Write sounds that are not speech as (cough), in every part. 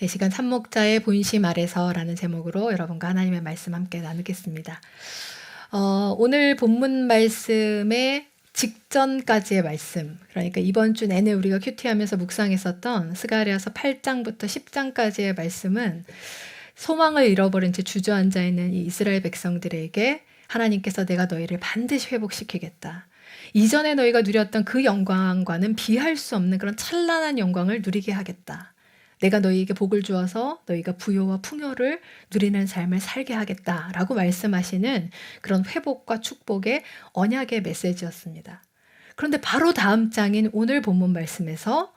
네, 시간 참목자의 본심 아래서라는 제목으로 여러분과 하나님의 말씀 함께 나누겠습니다. 어, 오늘 본문 말씀의 직전까지의 말씀, 그러니까 이번 주 내내 우리가 큐티하면서 묵상했었던 스가리아서 8장부터 10장까지의 말씀은 소망을 잃어버린 채 주저앉아 있는 이 이스라엘 백성들에게 하나님께서 내가 너희를 반드시 회복시키겠다. 이전에 너희가 누렸던 그 영광과는 비할 수 없는 그런 찬란한 영광을 누리게 하겠다. 내가 너희에게 복을 주어서 너희가 부요와 풍요를 누리는 삶을 살게 하겠다라고 말씀하시는 그런 회복과 축복의 언약의 메시지였습니다. 그런데 바로 다음 장인 오늘 본문 말씀에서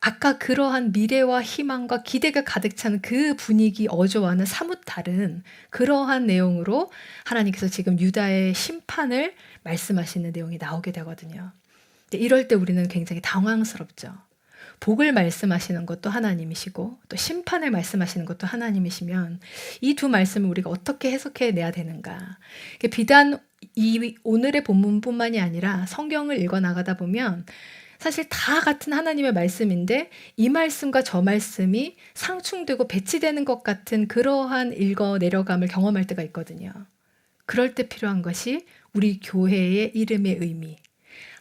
아까 그러한 미래와 희망과 기대가 가득 찬 그 분위기 어조와는 사뭇 다른 그러한 내용으로 하나님께서 지금 유다의 심판을 말씀하시는 내용이 나오게 되거든요. 이럴 때 우리는 굉장히 당황스럽죠. 복을 말씀하시는 것도 하나님이시고 또 심판을 말씀하시는 것도 하나님이시면 이 두 말씀을 우리가 어떻게 해석해 내야 되는가? 비단 이 오늘의 본문뿐만이 아니라 성경을 읽어 나가다 보면 사실 다 같은 하나님의 말씀인데 이 말씀과 저 말씀이 상충되고 배치되는 것 같은 그러한 읽어 내려감을 경험할 때가 있거든요. 그럴 때 필요한 것이 우리 교회의 이름의 의미,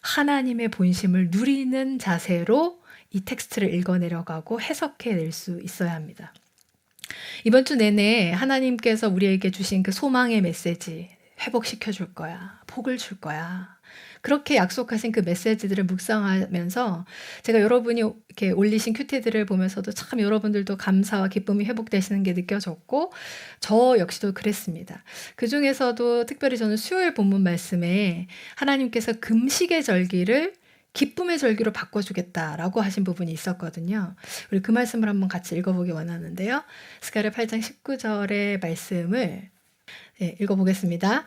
하나님의 본심을 누리는 자세로 이 텍스트를 읽어 내려가고 해석해 낼 수 있어야 합니다. 이번 주 내내 하나님께서 우리에게 주신 그 소망의 메시지, 회복시켜 줄 거야. 복을 줄 거야. 그렇게 약속하신 그 메시지들을 묵상하면서 제가 여러분이 이렇게 올리신 큐티들을 보면서도 참 여러분들도 감사와 기쁨이 회복되시는 게 느껴졌고 저 역시도 그랬습니다. 그 중에서도 특별히 저는 수요일 본문 말씀에 하나님께서 금식의 절기를 기쁨의 절기로 바꿔주겠다라고 하신 부분이 있었거든요. 우리 그 말씀을 한번 같이 읽어보기 원하는데요. 스가랴 8장 19절의 말씀을 네, 읽어보겠습니다.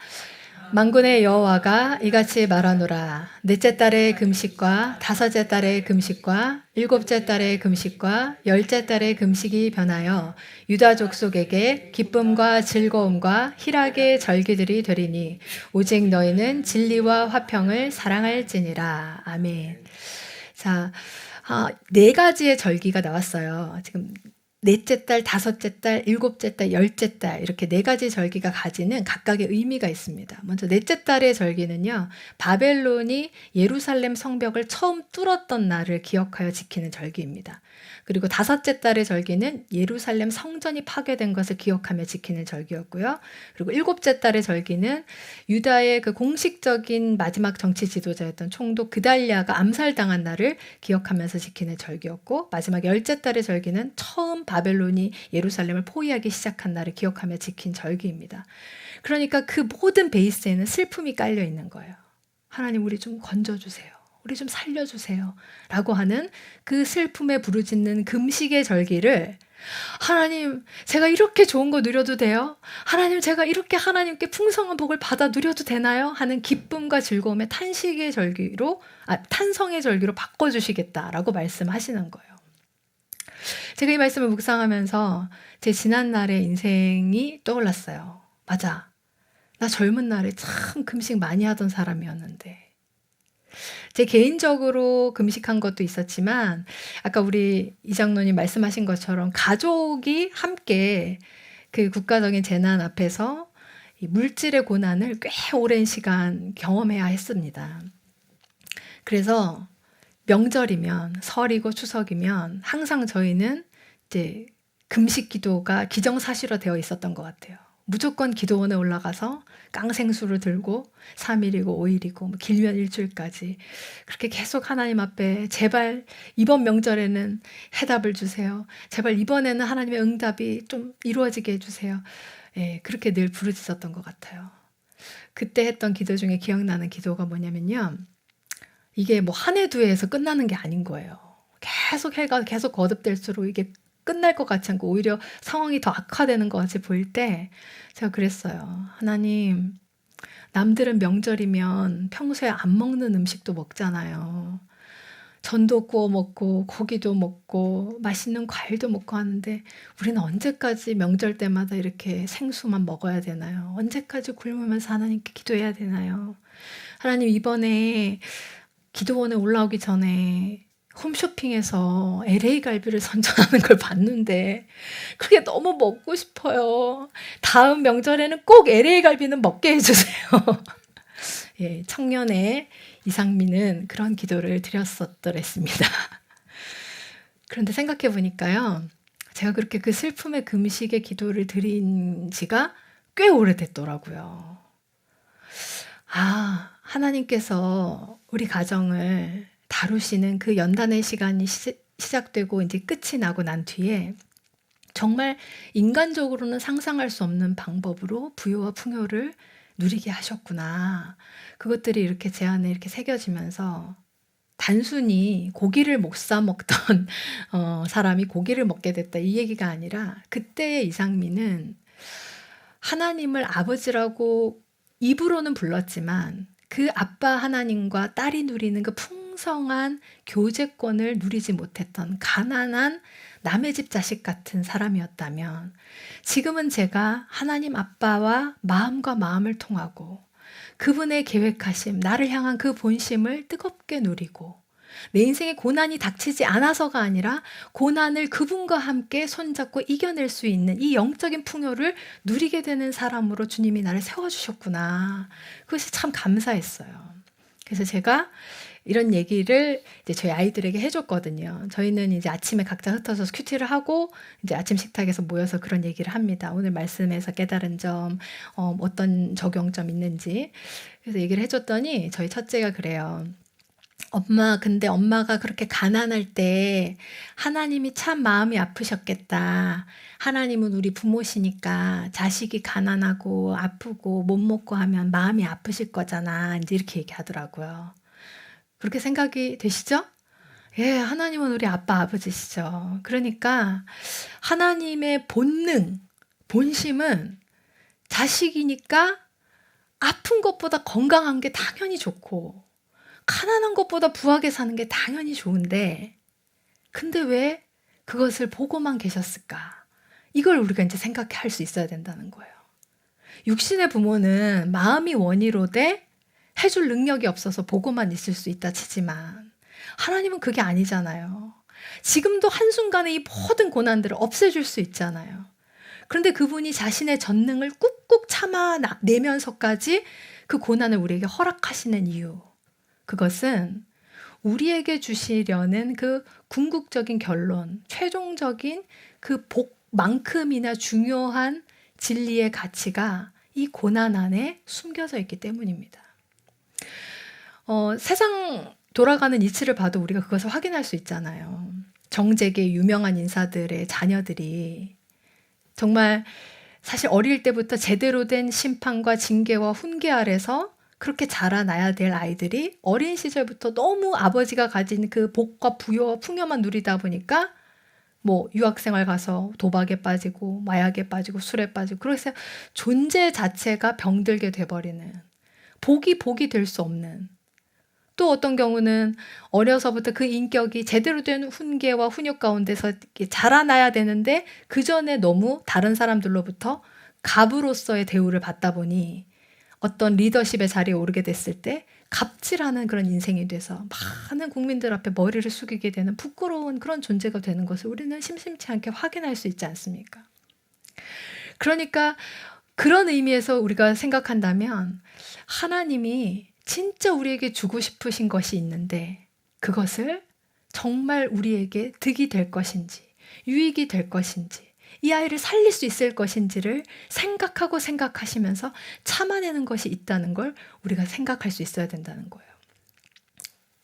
만군의 여호와가 이같이 말하노라 넷째 달의 금식과 다섯째 달의 금식과 일곱째 달의 금식과 열째 달의 금식이 변하여 유다 족속에게 기쁨과 즐거움과 희락의 절기들이 되리니 오직 너희는 진리와 화평을 사랑할지니라 아멘. 자, 아, 네 가지의 절기가 나왔어요. 지금 넷째 달, 다섯째 달, 일곱째 달, 열째 달 이렇게 네 가지 절기가 가지는 각각의 의미가 있습니다. 먼저 넷째 달의 절기는요. 바벨론이 예루살렘 성벽을 처음 뚫었던 날을 기억하여 지키는 절기입니다. 그리고 다섯째 달의 절기는 예루살렘 성전이 파괴된 것을 기억하며 지키는 절기였고요. 그리고 일곱째 달의 절기는 유다의 그 공식적인 마지막 정치 지도자였던 총독 그달리아가 암살당한 날을 기억하면서 지키는 절기였고 마지막 열째 달의 절기는 처음 바벨론이 예루살렘을 포위하기 시작한 날을 기억하며 지킨 절기입니다. 그러니까 그 모든 베이스에는 슬픔이 깔려 있는 거예요. 하나님 우리 좀 건져주세요. 우리 좀 살려주세요. 라고 하는 그 슬픔에 부르짖는 금식의 절기를 하나님, 제가 이렇게 좋은 거 누려도 돼요? 하나님, 제가 이렇게 하나님께 풍성한 복을 받아 누려도 되나요? 하는 기쁨과 즐거움의 탄식의 절기로, 아, 탄성의 절기로 바꿔주시겠다라고 말씀하시는 거예요. 제가 이 말씀을 묵상하면서 제 지난 날의 인생이 떠올랐어요. 맞아. 나 젊은 날에 참 금식 많이 하던 사람이었는데. 제 개인적으로 금식한 것도 있었지만 아까 우리 이장로님 말씀하신 것처럼 가족이 함께 그 국가적인 재난 앞에서 물질의 고난을 꽤 오랜 시간 경험해야 했습니다. 그래서 명절이면 설이고 추석이면 항상 저희는 이제 금식 기도가 기정사실화 되어 있었던 것 같아요. 무조건 기도원에 올라가서 깡생수를 들고 3일이고 5일이고 뭐 길면 일주일까지 그렇게 계속 하나님 앞에 제발 이번 명절에는 해답을 주세요. 제발 이번에는 하나님의 응답이 좀 이루어지게 해주세요. 예, 그렇게 늘 부르짖었던 것 같아요. 그때 했던 기도 중에 기억나는 기도가 뭐냐면요. 이게 뭐 한 해 두 해에서 끝나는 게 아닌 거예요. 계속 해가 계속 거듭될수록 이게 끝날 것 같지 않고 오히려 상황이 더 악화되는 것 같이 보일 때 제가 그랬어요. 하나님, 남들은 명절이면 평소에 안 먹는 음식도 먹잖아요. 전도 구워 먹고 고기도 먹고 맛있는 과일도 먹고 하는데 우리는 언제까지 명절 때마다 이렇게 생수만 먹어야 되나요? 언제까지 굶으면서 하나님께 기도해야 되나요? 하나님 이번에 기도원에 올라오기 전에 홈쇼핑에서 LA 갈비를 (laughs) 선전하는 걸 봤는데 그게 너무 먹고 싶어요. 다음 명절에는 꼭 LA 갈비는 먹게 해주세요. (laughs) 예, 청년의 이상민은 그런 기도를 드렸었더랬습니다. (laughs) 그런데 생각해 보니까요. 제가 그렇게 그 슬픔의 금식의 기도를 드린 지가 꽤 오래됐더라고요. 아, 하나님께서 우리 가정을 다루시는 그 연단의 시간이 시, 시작되고 이제 끝이 나고 난 뒤에 정말 인간적으로는 상상할 수 없는 방법으로 부여와 풍요를 누리게 하셨구나. 그것들이 이렇게 제 안에 이렇게 새겨지면서 단순히 고기를 못 사 먹던 (laughs) 어, 사람이 고기를 먹게 됐다 이 얘기가 아니라 그때의 이상민은 하나님을 아버지라고 입으로는 불렀지만 그 아빠 하나님과 딸이 누리는 그 풍성한 교제권을 누리지 못했던 가난한 남의 집 자식 같은 사람이었다면 지금은 제가 하나님 아빠와 마음과 마음을 통하고 그분의 계획하심, 나를 향한 그 본심을 뜨겁게 누리고 내 인생에 고난이 닥치지 않아서가 아니라 고난을 그분과 함께 손잡고 이겨낼 수 있는 이 영적인 풍요를 누리게 되는 사람으로 주님이 나를 세워주셨구나. 그것이 참 감사했어요. 그래서 제가 이런 얘기를 이제 저희 아이들에게 해줬거든요. 저희는 이제 아침에 각자 흩어져서 큐티를 하고 이제 아침 식탁에서 모여서 그런 얘기를 합니다. 오늘 말씀에서 깨달은 점, 어, 어떤 적용점 있는지. 그래서 얘기를 해줬더니 저희 첫째가 그래요. 엄마, 근데 엄마가 그렇게 가난할 때 하나님이 참 마음이 아프셨겠다. 하나님은 우리 부모시니까 자식이 가난하고 아프고 못 먹고 하면 마음이 아프실 거잖아. 이제 이렇게 얘기하더라고요. 그렇게 생각이 되시죠? 예, 하나님은 우리 아빠, 아버지시죠. 그러니까 하나님의 본능, 본심은 자식이니까 아픈 것보다 건강한 게 당연히 좋고, 가난한 것보다 부하게 사는 게 당연히 좋은데, 근데 왜 그것을 보고만 계셨을까? 이걸 우리가 이제 생각할 수 있어야 된다는 거예요. 육신의 부모는 마음이 원이로 돼 해줄 능력이 없어서 보고만 있을 수 있다 치지만 하나님은 그게 아니잖아요. 지금도 한순간에 이 모든 고난들을 없애줄 수 있잖아요. 그런데 그분이 자신의 전능을 꾹꾹 참아 내면서까지 그 고난을 우리에게 허락하시는 이유. 그것은 우리에게 주시려는 그 궁극적인 결론, 최종적인 그 복만큼이나 중요한 진리의 가치가 이 고난 안에 숨겨져 있기 때문입니다. 어, 세상 돌아가는 이치를 봐도 우리가 그것을 확인할 수 있잖아요. 정재계 유명한 인사들의 자녀들이 정말 사실 어릴 때부터 제대로 된 심판과 징계와 훈계 아래서 그렇게 자라나야 될 아이들이 어린 시절부터 너무 아버지가 가진 그 복과 부여와 풍요만 누리다 보니까 뭐 유학생활 가서 도박에 빠지고 마약에 빠지고 술에 빠지고 그래서 존재 자체가 병들게 돼버리는 복이 복이 될 수 없는. 또 어떤 경우는 어려서부터 그 인격이 제대로 된 훈계와 훈육 가운데서 자라나야 되는데 그 전에 너무 다른 사람들로부터 갑으로서의 대우를 받다 보니 어떤 리더십의 자리에 오르게 됐을 때 갑질하는 그런 인생이 돼서 많은 국민들 앞에 머리를 숙이게 되는 부끄러운 그런 존재가 되는 것을 우리는 심심치 않게 확인할 수 있지 않습니까? 그러니까 그런 의미에서 우리가 생각한다면 하나님이 진짜 우리에게 주고 싶으신 것이 있는데 그것을 정말 우리에게 득이 될 것인지 유익이 될 것인지 이 아이를 살릴 수 있을 것인지를 생각하고 생각하시면서 참아내는 것이 있다는 걸 우리가 생각할 수 있어야 된다는 거예요.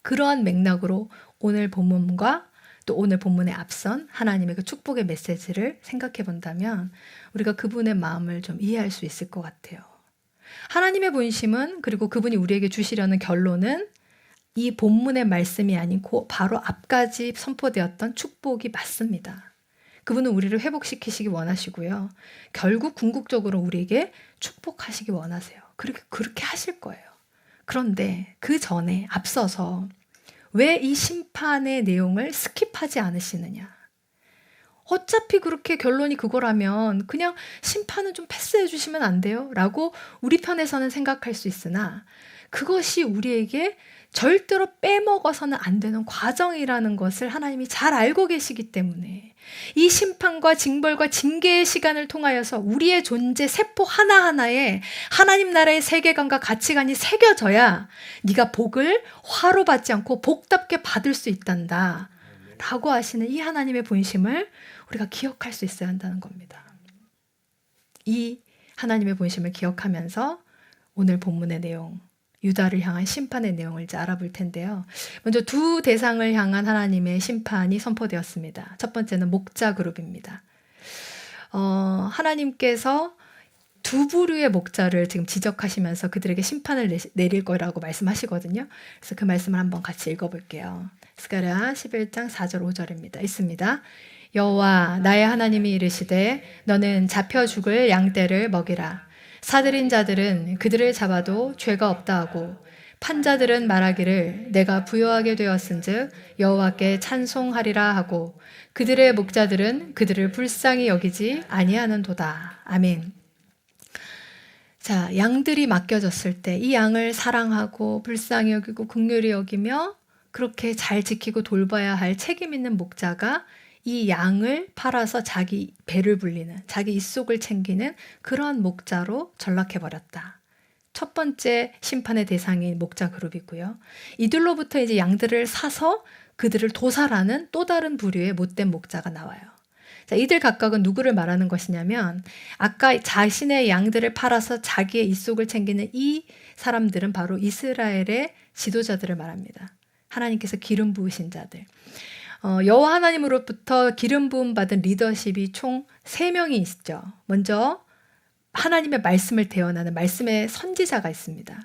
그러한 맥락으로 오늘 본문과 또 오늘 본문에 앞선 하나님의 그 축복의 메시지를 생각해 본다면 우리가 그분의 마음을 좀 이해할 수 있을 것 같아요. 하나님의 본심은 그리고 그분이 우리에게 주시려는 결론은 이 본문의 말씀이 아니고 바로 앞까지 선포되었던 축복이 맞습니다. 그분은 우리를 회복시키시기 원하시고요. 결국 궁극적으로 우리에게 축복하시기 원하세요. 그렇게, 그렇게 하실 거예요. 그런데 그 전에 앞서서 왜 이 심판의 내용을 스킵하지 않으시느냐? 어차피 그렇게 결론이 그거라면 그냥 심판은 좀 패스해 주시면 안 돼요? 라고 우리 편에서는 생각할 수 있으나 그것이 우리에게 절대로 빼먹어서는 안 되는 과정이라는 것을 하나님이 잘 알고 계시기 때문에 이 심판과 징벌과 징계의 시간을 통하여서 우리의 존재 세포 하나하나에 하나님 나라의 세계관과 가치관이 새겨져야 네가 복을 화로 받지 않고 복답게 받을 수 있단다. 라고 하시는 이 하나님의 본심을 우리가 기억할 수 있어야 한다는 겁니다. 이 하나님의 본심을 기억하면서 오늘 본문의 내용 유다를 향한 심판의 내용을 이제 알아볼 텐데요. 먼저 두 대상을 향한 하나님의 심판이 선포되었습니다. 첫 번째는 목자 그룹입니다. 어, 하나님께서 두 부류의 목자를 지금 지적하시면서 그들에게 심판을 내릴 거라고 말씀하시거든요. 그래서 그 말씀을 한번 같이 읽어볼게요. 스가랴 11장 4절 5절입니다. 있습니다. 여호와 나의 하나님이 이르시되 너는 잡혀 죽을 양떼를 먹이라. 사들인 자들은 그들을 잡아도 죄가 없다 하고 판자들은 말하기를 내가 부여하게 되었은즉 여호와께 찬송하리라 하고 그들의 목자들은 그들을 불쌍히 여기지 아니하는도다. 아멘. 자, 양들이 맡겨졌을 때 이 양을 사랑하고 불쌍히 여기고 긍휼히 여기며 그렇게 잘 지키고 돌봐야 할 책임 있는 목자가 이 양을 팔아서 자기 배를 불리는 자기 입속을 챙기는 그러한 목자로 전락해 버렸다. 첫 번째 심판의 대상인 목자 그룹이고요. 이들로부터 이제 양들을 사서 그들을 도살하는 또 다른 부류의 못된 목자가 나와요. 자, 이들 각각은 누구를 말하는 것이냐면 아까 자신의 양들을 팔아서 자기의 입속을 챙기는 이 사람들은 바로 이스라엘의 지도자들을 말합니다. 하나님께서 기름 부으신 자들. 어, 여호와 하나님으로부터 기름 부음 받은 리더십이 총 3명이 있죠. 먼저 하나님의 말씀을 대언하는 말씀의 선지자가 있습니다.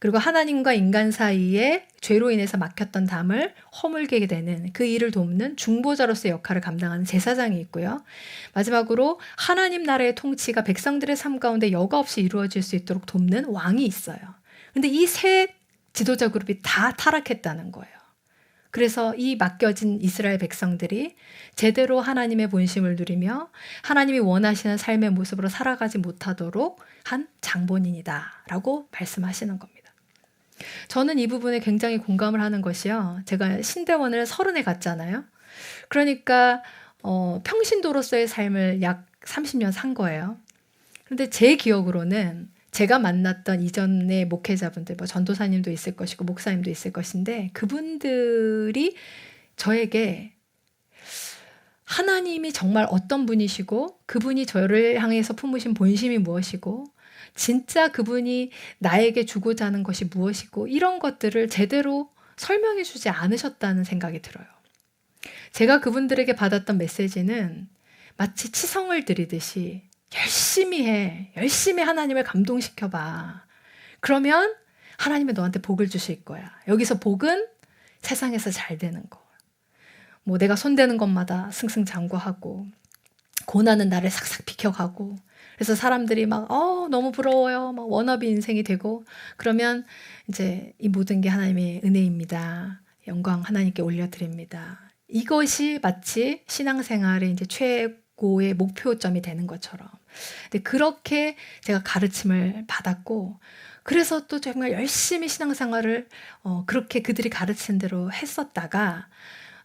그리고 하나님과 인간 사이에 죄로 인해서 막혔던 담을 허물게 되는 그 일을 돕는 중보자로서의 역할을 감당하는 제사장이 있고요. 마지막으로 하나님 나라의 통치가 백성들의 삶 가운데 여과 없이 이루어질 수 있도록 돕는 왕이 있어요. 근데 이 세 지도자 그룹이 다 타락했다는 거예요. 그래서 이 맡겨진 이스라엘 백성들이 제대로 하나님의 본심을 누리며 하나님이 원하시는 삶의 모습으로 살아가지 못하도록 한 장본인이다. 라고 말씀하시는 겁니다. 저는 이 부분에 굉장히 공감을 하는 것이요. 제가 신대원을 서른에 갔잖아요. 그러니까, 어, 평신도로서의 삶을 약 30년 산 거예요. 그런데 제 기억으로는 제가 만났던 이전의 목회자분들, 뭐 전도사님도 있을 것이고 목사님도 있을 것인데 그분들이 저에게 하나님이 정말 어떤 분이시고 그분이 저를 향해서 품으신 본심이 무엇이고 진짜 그분이 나에게 주고자 하는 것이 무엇이고 이런 것들을 제대로 설명해 주지 않으셨다는 생각이 들어요. 제가 그분들에게 받았던 메시지는 마치 치성을 드리듯이 열심히 해. 열심히 하나님을 감동시켜봐. 그러면 하나님이 너한테 복을 주실 거야. 여기서 복은 세상에서 잘 되는 거. 뭐 내가 손대는 것마다 승승장구하고 고난은 나를 싹싹 비켜가고 그래서 사람들이 막, 어, 너무 부러워요. 막 워너비 인생이 되고 그러면 이제 이 모든 게 하나님의 은혜입니다. 영광 하나님께 올려드립니다. 이것이 마치 신앙생활의 이제 최고의 목표점이 되는 것처럼 근데 그렇게 제가 가르침을 받았고 그래서 또 정말 열심히 신앙생활을 어, 그렇게 그들이 가르친 대로 했었다가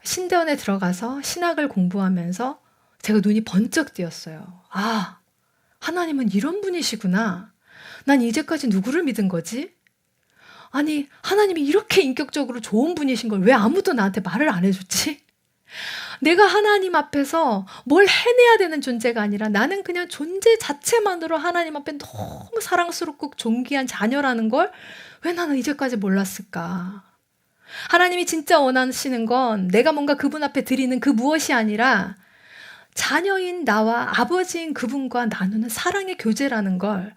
신대원에 들어가서 신학을 공부하면서 제가 눈이 번쩍 뜨였어요. 아, 하나님은 이런 분이시구나. 난 이제까지 누구를 믿은 거지? 아니, 하나님이 이렇게 인격적으로 좋은 분이신 걸 왜 아무도 나한테 말을 안 해줬지? 내가 하나님 앞에서 뭘 해내야 되는 존재가 아니라 나는 그냥 존재 자체만으로 하나님 앞에 너무 사랑스럽고 존귀한 자녀라는 걸 왜 나는 이제까지 몰랐을까? 하나님이 진짜 원하시는 건 내가 뭔가 그분 앞에 드리는 그 무엇이 아니라 자녀인 나와 아버지인 그분과 나누는 사랑의 교제라는 걸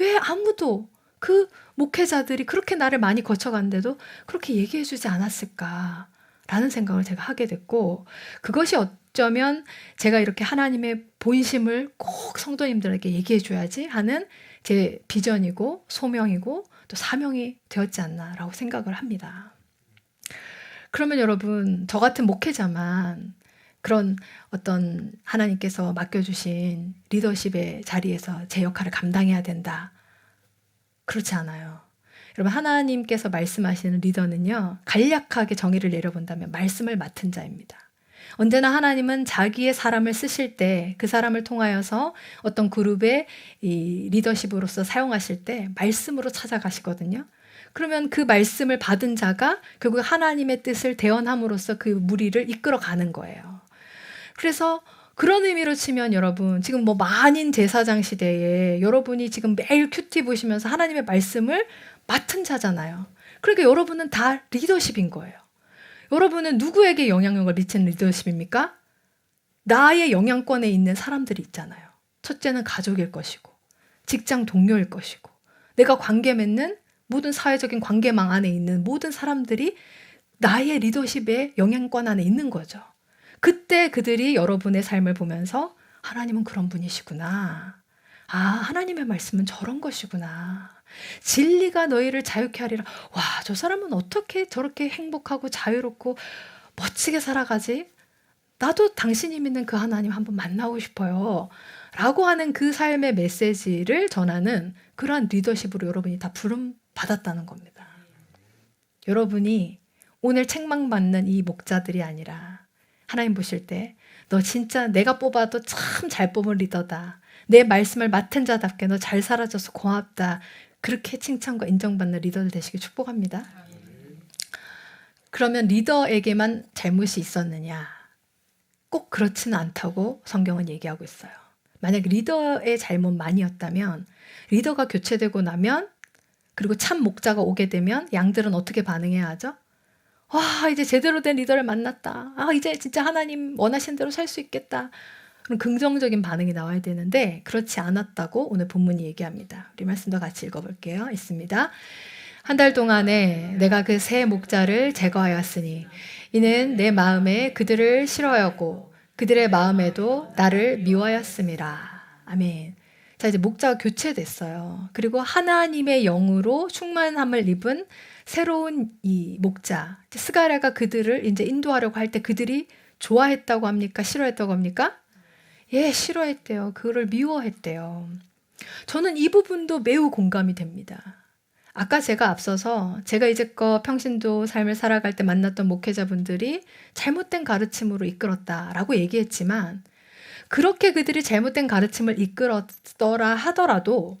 왜 아무도 그 목회자들이 그렇게 나를 많이 거쳐간데도 그렇게 얘기해 주지 않았을까? 라는 생각을 제가 하게 됐고 그것이 어쩌면 제가 이렇게 하나님의 본심을 꼭 성도님들에게 얘기해 줘야지 하는 제 비전이고 소명이고 또 사명이 되었지 않나라고 생각을 합니다. 그러면 여러분 저 같은 목회자만 그런 어떤 하나님께서 맡겨주신 리더십의 자리에서 제 역할을 감당해야 된다. 그렇지 않아요. 여러분 하나님께서 말씀하시는 리더는요. 간략하게 정의를 내려본다면 말씀을 맡은 자입니다. 언제나 하나님은 자기의 사람을 쓰실 때 그 사람을 통하여서 어떤 그룹의 이 리더십으로서 사용하실 때 말씀으로 찾아가시거든요. 그러면 그 말씀을 받은 자가 결국 하나님의 뜻을 대언함으로써 그 무리를 이끌어 가는 거예요. 그래서 그런 의미로 치면 여러분 지금 뭐 만인 제사장 시대에 여러분이 지금 매일 큐티 보시면서 하나님의 말씀을 맡은 자잖아요. 그러니까 여러분은 다 리더십인 거예요. 여러분은 누구에게 영향력을 미치는 리더십입니까? 나의 영향권에 있는 사람들이 있잖아요. 첫째는 가족일 것이고, 직장 동료일 것이고, 내가 관계 맺는 모든 사회적인 관계망 안에 있는 모든 사람들이 나의 리더십의 영향권 안에 있는 거죠. 그때 그들이 여러분의 삶을 보면서 하나님은 그런 분이시구나. 아, 하나님의 말씀은 저런 것이구나. 진리가 너희를 자유케 하리라. 와, 저 사람은 어떻게 저렇게 행복하고 자유롭고 멋지게 살아가지? 나도 당신이 믿는 그 하나님 한번 만나고 싶어요. 라고 하는 그 삶의 메시지를 전하는 그러한 리더십으로 여러분이 다 부름 받았다는 겁니다. 여러분이 오늘 책망받는 이 목자들이 아니라 하나님 보실 때 너 진짜 내가 뽑아도 참 잘 뽑은 리더다. 내 말씀을 맡은 자답게 너 잘 살아줘서 고맙다. 그렇게 칭찬과 인정받는 리더들 되시길 축복합니다. 그러면 리더에게만 잘못이 있었느냐? 꼭 그렇지는 않다고 성경은 얘기하고 있어요. 만약 리더의 잘못만이었다면 리더가 교체되고 나면 그리고 참 목자가 오게 되면 양들은 어떻게 반응해야 하죠? 와, 이제 제대로 된 리더를 만났다. 아, 이제 진짜 하나님 원하신 대로 살 수 있겠다. 그런 긍정적인 반응이 나와야 되는데 그렇지 않았다고 오늘 본문이 얘기합니다. 우리 말씀도 같이 읽어볼게요. 있습니다. 한 달 동안에 내가 그 새 목자를 제거하였으니 이는 내 마음에 그들을 싫어하고 그들의 마음에도 나를 미워하였음이라. 아멘. 자, 이제 목자가 교체됐어요. 그리고 하나님의 영으로 충만함을 입은 새로운 이 목자 스가랴가 그들을 이제 인도하려고 할 때 그들이 좋아했다고 합니까? 싫어했다고 합니까? 예, 싫어했대요. 그거를 미워했대요. 저는 이 부분도 매우 공감이 됩니다. 아까 제가 앞서서 제가 이제껏 평신도 삶을 살아갈 때 만났던 목회자분들이 잘못된 가르침으로 이끌었다라고 얘기했지만 그렇게 그들이 잘못된 가르침을 이끌었더라 하더라도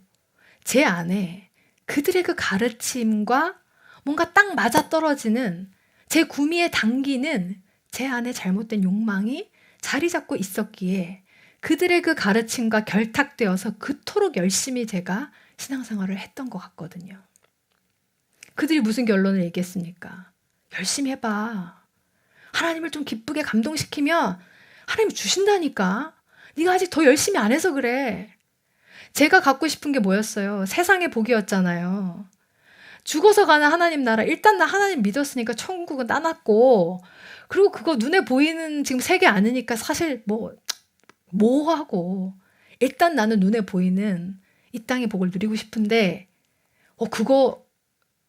제 안에 그들의 그 가르침과 뭔가 딱 맞아 떨어지는 제 구미에 당기는 제 안에 잘못된 욕망이 자리 잡고 있었기에 그들의 그 가르침과 결탁되어서 그토록 열심히 제가 신앙생활을 했던 것 같거든요. 그들이 무슨 결론을 얘기했습니까? 열심히 해봐. 하나님을 좀 기쁘게 감동시키면 하나님 주신다니까. 네가 아직 더 열심히 안 해서 그래. 제가 갖고 싶은 게 뭐였어요? 세상의 복이었잖아요. 죽어서 가는 하나님 나라. 일단 나 하나님 믿었으니까 천국은 따놨고, 그리고 그거 눈에 보이는 지금 세계 아니니까 사실 뭐, 뭐 하고. 일단 나는 눈에 보이는 이 땅의 복을 누리고 싶은데, 어, 그거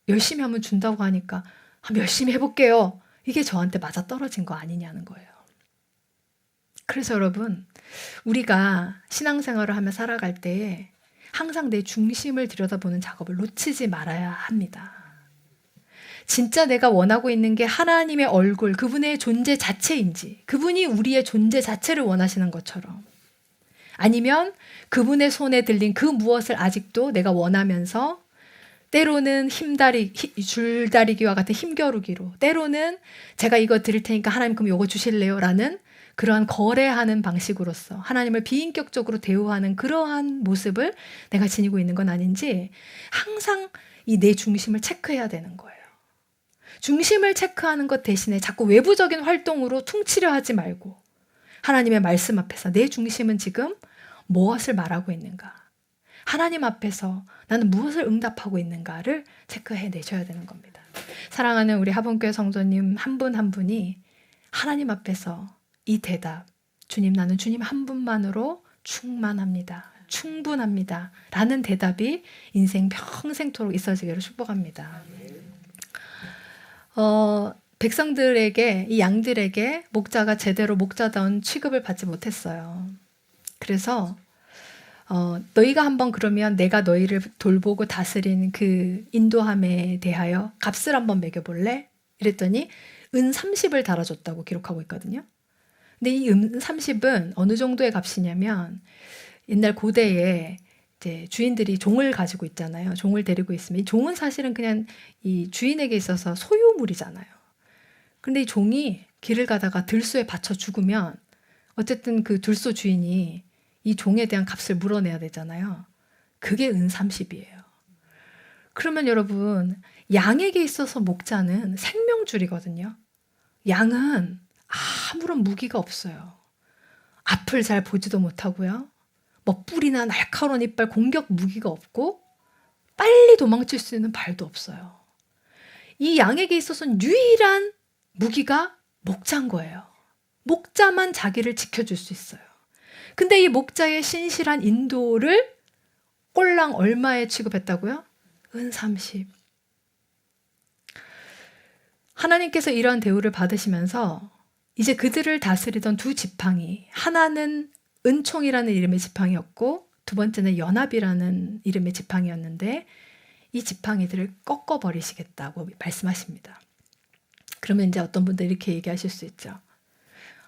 열심히 하면 준다고 하니까, 한번 열심히 해볼게요. 이게 저한테 맞아 떨어진 거 아니냐는 거예요. 그래서 여러분, 우리가 신앙생활을 하며 살아갈 때에 항상 내 중심을 들여다보는 작업을 놓치지 말아야 합니다. 진짜 내가 원하고 있는 게 하나님의 얼굴, 그분의 존재 자체인지, 그분이 우리의 존재 자체를 원하시는 것처럼, 아니면 그분의 손에 들린 그 무엇을 아직도 내가 원하면서 때로는 힘다리, 줄다리기와 같은 힘겨루기로, 때로는 제가 이거 드릴 테니까 하나님 그럼 요거 주실래요? 라는 그러한 거래하는 방식으로서 하나님을 비인격적으로 대우하는 그러한 모습을 내가 지니고 있는 건 아닌지 항상 이 내 중심을 체크해야 되는 거예요. 중심을 체크하는 것 대신에 자꾸 외부적인 활동으로 퉁치려 하지 말고 하나님의 말씀 앞에서 내 중심은 지금 무엇을 말하고 있는가? 하나님 앞에서 나는 무엇을 응답하고 있는가를 체크해 내셔야 되는 겁니다. 사랑하는 우리 하본교회 성도님 한 분한 한 분이 하나님 앞에서 이 대답, 주님 나는 주님 한 분만으로 충만합니다. 충분합니다. 라는 대답이 인생 평생토록 있어지기를 축복합니다. 어, 백성들에게, 이 양들에게 목자가 제대로 목자다운 취급을 받지 못했어요. 그래서, 어, 너희가 한번 그러면 내가 너희를 돌보고 다스린 그 인도함에 대하여 값을 한번 매겨볼래? 이랬더니 은 30을 달아줬다고 기록하고 있거든요. 근데 이 은 30은 어느 정도의 값이냐면 옛날 고대에 이제 주인들이 종을 가지고 있잖아요. 종을 데리고 있으면 이 종은 사실은 그냥 이 주인에게 있어서 소유물이잖아요. 근데 이 종이 길을 가다가 들소에 받쳐 죽으면 어쨌든 그 들소 주인이 이 종에 대한 값을 물어내야 되잖아요. 그게 은 30이에요. 그러면 여러분, 양에게 있어서 목자는 생명줄이거든요. 양은 아무런 무기가 없어요. 앞을 잘 보지도 못하고요. 뭐 뿔이나 날카로운 이빨 공격 무기가 없고 빨리 도망칠 수 있는 발도 없어요. 이 양에게 있어서는 유일한 무기가 목자인 거예요. 목자만 자기를 지켜줄 수 있어요. 근데 이 목자의 신실한 인도를 꼴랑 얼마에 취급했다고요? 은 30. 하나님께서 이러한 대우를 받으시면서 이제 그들을 다스리던 두 지팡이, 하나는 은총이라는 이름의 지팡이였고 두 번째는 연합이라는 이름의 지팡이였는데 이 지팡이들을 꺾어 버리시겠다고 말씀하십니다. 그러면 이제 어떤 분들 이렇게 얘기하실 수 있죠.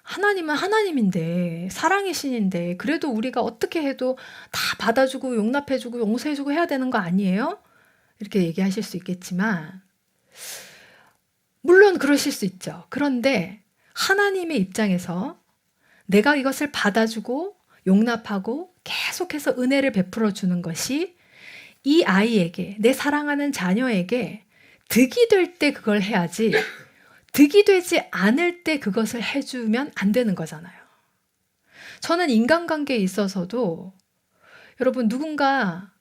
하나님은 하나님인데 사랑의 신인데 그래도 우리가 어떻게 해도 다 받아주고 용납해주고 용서해주고 해야 되는 거 아니에요? 이렇게 얘기하실 수 있겠지만 물론 그러실 수 있죠. 그런데 하나님의 입장에서 내가 이것을 받아주고 용납하고 계속해서 은혜를 베풀어 주는 것이 이 아이에게 내 사랑하는 자녀에게 득이 될 때 그걸 해야지 득이 되지 않을 때 그것을 해주면 안 되는 거잖아요. 저는 인간관계에 있어서도 여러분 누군가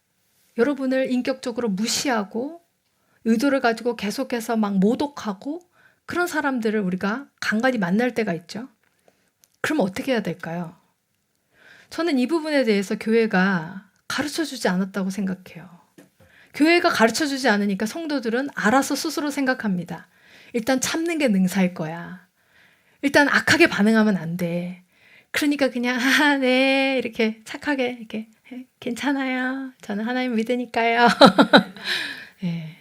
여러분을 인격적으로 무시하고 의도를 가지고 계속해서 막 모독하고 그런 사람들을 우리가 간간히 만날 때가 있죠. 그럼 어떻게 해야 될까요? 저는 이 부분에 대해서 교회가 가르쳐 주지 않았다고 생각해요. 교회가 가르쳐 주지 않으니까 성도들은 알아서 스스로 생각합니다. 일단 참는 게 능사일 거야. 일단 악하게 반응하면 안 돼. 그러니까 그냥 아, 네 이렇게 착하게 이렇게 괜찮아요. 저는 하나님 믿으니까요. 네.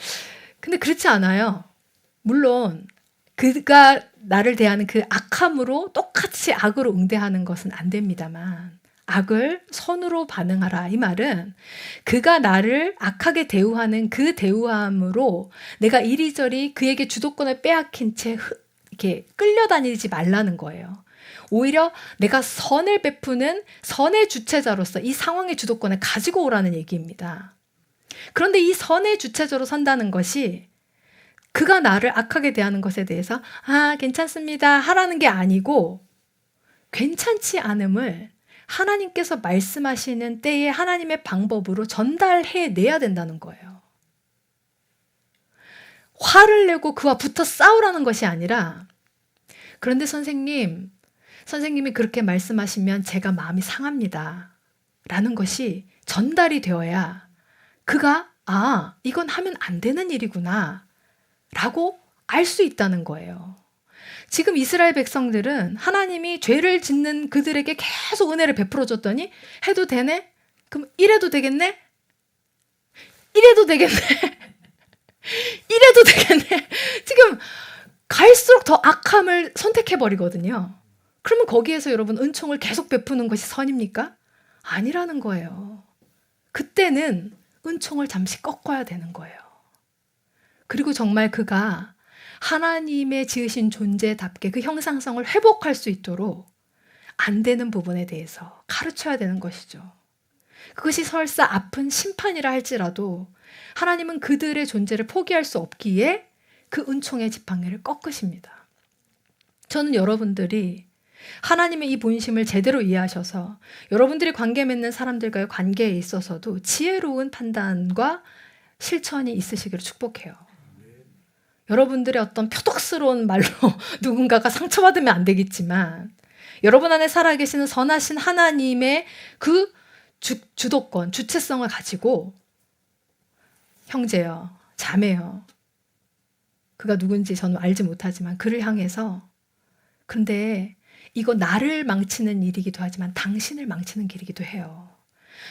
(laughs) 근데 그렇지 않아요. 물론 그가 나를 대하는 그 악함으로 똑같이 악으로 응대하는 것은 안 됩니다만 악을 선으로 반응하라. 이 말은 그가 나를 악하게 대우하는 그 대우함으로 내가 이리저리 그에게 주도권을 빼앗긴 채 이렇게 끌려다니지 말라는 거예요. 오히려 내가 선을 베푸는 선의 주체자로서 이 상황의 주도권을 가지고 오라는 얘기입니다. 그런데 이 선의 주체자로 선다는 것이 그가 나를 악하게 대하는 것에 대해서 아, 괜찮습니다. 하라는 게 아니고 괜찮지 않음을 하나님께서 말씀하시는 때에 하나님의 방법으로 전달해 내야 된다는 거예요. 화를 내고 그와 붙어 싸우라는 것이 아니라 그런데 선생님, 선생님이 그렇게 말씀하시면 제가 마음이 상합니다. 라는 것이 전달이 되어야 그가 아, 이건 하면 안 되는 일이구나. 라고 알 수 있다는 거예요. 지금 이스라엘 백성들은 하나님이 죄를 짓는 그들에게 계속 은혜를 베풀어 줬더니 해도 되네? 그럼 이래도 되겠네? 이래도 되겠네? (laughs) 이래도 되겠네? 지금 갈수록 더 악함을 선택해 버리거든요. 그러면 거기에서 여러분 은총을 계속 베푸는 것이 선입니까? 아니라는 거예요. 그때는 은총을 잠시 꺾어야 되는 거예요. 그리고 정말 그가 하나님의 지으신 존재답게 그 형상성을 회복할 수 있도록 안 되는 부분에 대해서 가르쳐야 되는 것이죠. 그것이 설사 아픈 심판이라 할지라도 하나님은 그들의 존재를 포기할 수 없기에 그 은총의 지팡이를 꺾으십니다. 저는 여러분들이 하나님의 이 본심을 제대로 이해하셔서 여러분들이 관계 맺는 사람들과의 관계에 있어서도 지혜로운 판단과 실천이 있으시기를 축복해요. 여러분들의 어떤 표독스러운 말로 (laughs) 누군가가 상처받으면 안 되겠지만 여러분 안에 살아계시는 선하신 하나님의 그 주, 주도권, 주체성을 가지고 형제요, 자매요. 그가 누군지 저는 알지 못하지만 그를 향해서 근데 이거 나를 망치는 일이기도 하지만 당신을 망치는 길이기도 해요.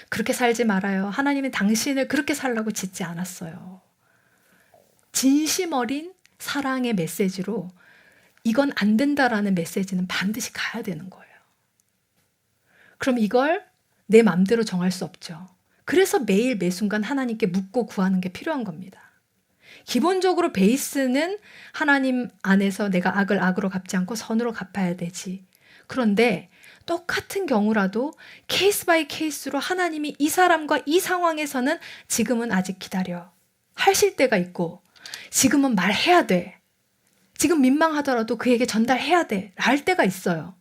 그렇게 살지 말아요. 하나님은 당신을 그렇게 살라고 짓지 않았어요. 진심 어린 사랑의 메시지로 이건 안 된다라는 메시지는 반드시 가야 되는 거예요. 그럼 이걸 내 맘대로 정할 수 없죠. 그래서 매일 매 순간 하나님께 묻고 구하는 게 필요한 겁니다. 기본적으로 베이스는 하나님 안에서 내가 악을 악으로 갚지 않고 선으로 갚아야 되지. 그런데 똑같은 경우라도 케이스 바이 케이스로 하나님이 이 사람과 이 상황에서는 지금은 아직 기다려. 하실 때가 있고 지금은 말해야 돼. 지금 민망하더라도 그에게 전달해야 돼. 할 때가 있어요.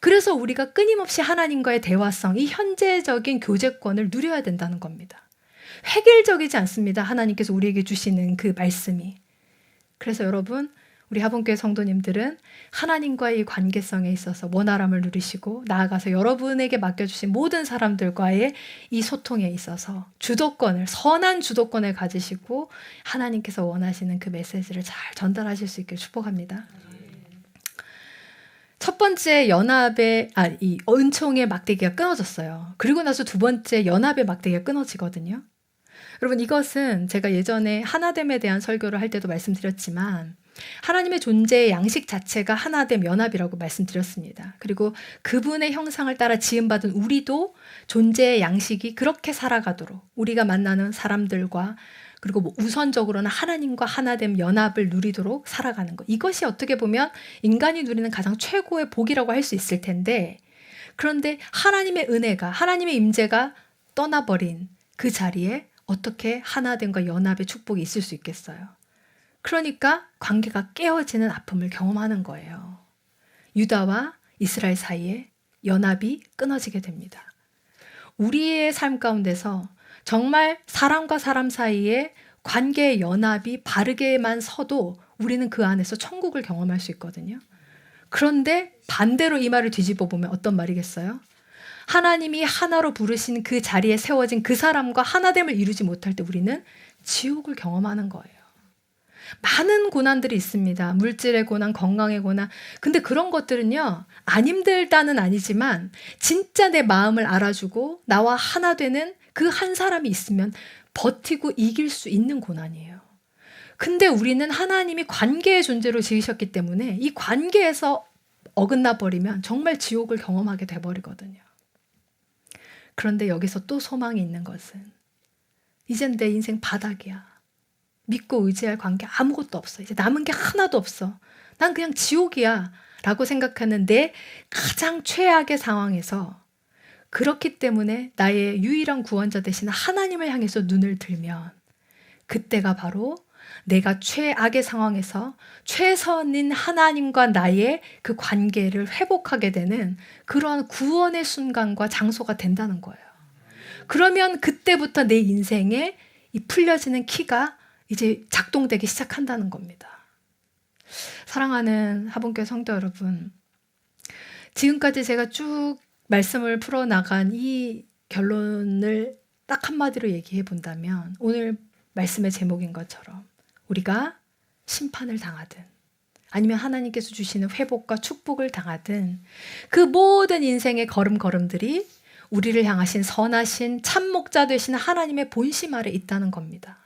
그래서 우리가 끊임없이 하나님과의 대화성, 이 현재적인 교제권을 누려야 된다는 겁니다. 획일적이지 않습니다. 하나님께서 우리에게 주시는 그 말씀이. 그래서 여러분, 우리 하본교회 성도님들은 하나님과의 이 관계성에 있어서 원활함을 누리시고 나아가서 여러분에게 맡겨주신 모든 사람들과의 이 소통에 있어서 주도권을, 선한 주도권을 가지시고 하나님께서 원하시는 그 메시지를 잘 전달하실 수 있게 축복합니다. 첫 번째 연합의 아 이 은총의 막대기가 끊어졌어요. 그리고 나서 두 번째 연합의 막대기가 끊어지거든요. 여러분 이것은 제가 예전에 하나됨에 대한 설교를 할 때도 말씀드렸지만 하나님의 존재의 양식 자체가 하나됨 연합이라고 말씀드렸습니다. 그리고 그분의 형상을 따라 지음받은 우리도 존재의 양식이 그렇게 살아가도록 우리가 만나는 사람들과 그리고 뭐 우선적으로는 하나님과 하나됨 연합을 누리도록 살아가는 것. 이것이 어떻게 보면 인간이 누리는 가장 최고의 복이라고 할 수 있을 텐데 그런데 하나님의 은혜가 하나님의 임재가 떠나버린 그 자리에 어떻게 하나됨과 연합의 축복이 있을 수 있겠어요? 그러니까 관계가 깨어지는 아픔을 경험하는 거예요. 유다와 이스라엘 사이에 연합이 끊어지게 됩니다. 우리의 삶 가운데서 정말 사람과 사람 사이에 관계의 연합이 바르게만 서도 우리는 그 안에서 천국을 경험할 수 있거든요. 그런데 반대로 이 말을 뒤집어 보면 어떤 말이겠어요? 하나님이 하나로 부르신 그 자리에 세워진 그 사람과 하나됨을 이루지 못할 때 우리는 지옥을 경험하는 거예요. 많은 고난들이 있습니다. 물질의 고난, 건강의 고난. 근데 그런 것들은요, 안 힘들다는 아니지만, 진짜 내 마음을 알아주고, 나와 하나 되는 그 한 사람이 있으면 버티고 이길 수 있는 고난이에요. 근데 우리는 하나님이 관계의 존재로 지으셨기 때문에 이 관계에서 어긋나 버리면 정말 지옥을 경험하게 돼 버리거든요. 그런데 여기서 또 소망이 있는 것은 이젠 내 인생 바닥이야. 믿고 의지할 관계 아무것도 없어. 이제 남은 게 하나도 없어. 난 그냥 지옥이야. 라고 생각하는 내 가장 최악의 상황에서 그렇기 때문에 나의 유일한 구원자 되신 하나님을 향해서 눈을 들면 그때가 바로 내가 최악의 상황에서 최선인 하나님과 나의 그 관계를 회복하게 되는 그러한 구원의 순간과 장소가 된다는 거예요. 그러면 그때부터 내 인생에 이 풀려지는 키가 이제 작동되기 시작한다는 겁니다. 사랑하는 하본교회 성도 여러분, 지금까지 제가 쭉 말씀을 풀어나간 이 결론을 딱 한마디로 얘기해 본다면 오늘 말씀의 제목인 것처럼 우리가 심판을 당하든 아니면 하나님께서 주시는 회복과 축복을 당하든 그 모든 인생의 걸음걸음들이 우리를 향하신 선하신 참목자 되신 하나님의 본심 아래 있다는 겁니다.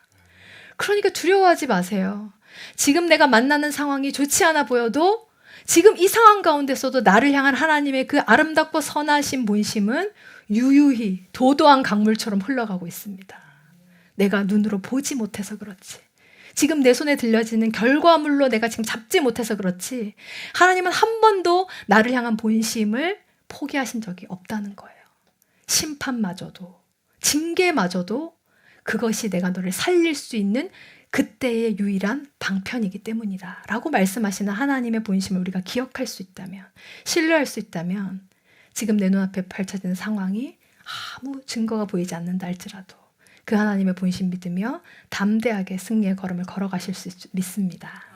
그러니까 두려워하지 마세요. 지금 내가 만나는 상황이 좋지 않아 보여도 지금 이 상황 가운데서도 나를 향한 하나님의 그 아름답고 선하신 본심은 유유히 도도한 강물처럼 흘러가고 있습니다. 내가 눈으로 보지 못해서 그렇지. 지금 내 손에 들려지는 결과물로 내가 지금 잡지 못해서 그렇지. 하나님은 한 번도 나를 향한 본심을 포기하신 적이 없다는 거예요. 심판마저도, 징계마저도 그것이 내가 너를 살릴 수 있는 그때의 유일한 방편이기 때문이다. 라고 말씀하시는 하나님의 본심을 우리가 기억할 수 있다면, 신뢰할 수 있다면, 지금 내 눈앞에 펼쳐지는 상황이 아무 증거가 보이지 않는다 할지라도 그 하나님의 본심 믿으며 담대하게 승리의 걸음을 걸어가실 수 믿습니다.